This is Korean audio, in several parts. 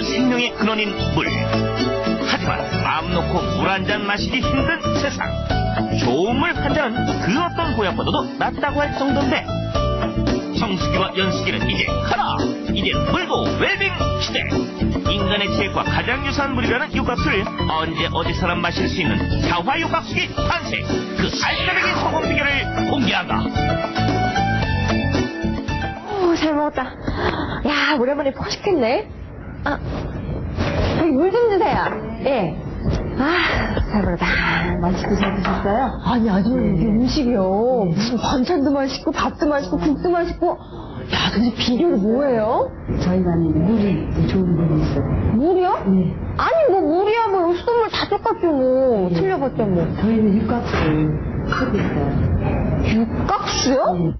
모든 생명의 근원인 물. 하지만 마음 놓고 물 한 잔 마시기 힘든 세상. 좋은 물 한 잔은 그 어떤 고약보다도 낫다고 할 정도인데. 성수기와 연수기는 이제 커라! 이제 물고 웰빙 시대! 인간의 체액과 가장 유사한 물이라는 육각수를 언제 어디서나 마실 수 있는 자화 육각수기 탄생! 그 알짜배기 소금 비결을 공개한다! 오, 잘 먹었다. 야, 오랜만에 포식했네. 아, 여기 물좀 주세요. 예. 아, 잘 먹었다. 맛있게 잘 드셨어요? 아니, 아니, 이게 음식이요. 무슨 반찬도 맛있고, 밥도 맛있고, 국도 맛있고. 야, 근데 비결이 뭐예요? 저희는 물이 좋은 물이 있어요. 물이요? 네. 아니, 뭐, 물이야, 뭐, 수돗물 다 똑같죠, 뭐. 틀려봤자, 뭐. 저희는 육각수를 크게 써요. 육각수요? 네.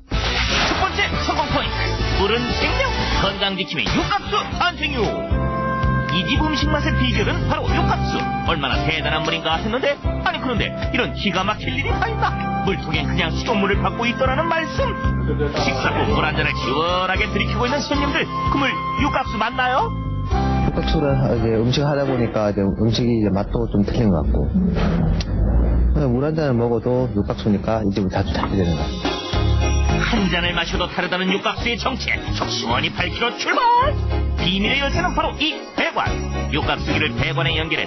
물은 생명 건강 지킴의 육각수 탄생유. 이 집 음식 맛의 비결은 바로 육각수. 얼마나 대단한 물인가 했는데? 아니 그런데 이런 기가 막힐 일이 다 있나 물통에 그냥 식은 물을 받고 있더라는 말씀. 식사 후 물 한 잔을 시원하게 들이키고 있는 손님들 그 물 육각수 맞나요? 육각수를 이제 음식 하다 보니까 이제 음식이 이제 맛도 좀 틀린 것 같고. 물 한 잔을 먹어도 육각수니까 이 집을 자주 찾게 되는 것 같아요. 한 잔을 마셔도 다르다는 육각수의 정체. 시원히 8km 출발! 비밀의 열쇠는 바로 이 배관 육각수기를 배관에 연결해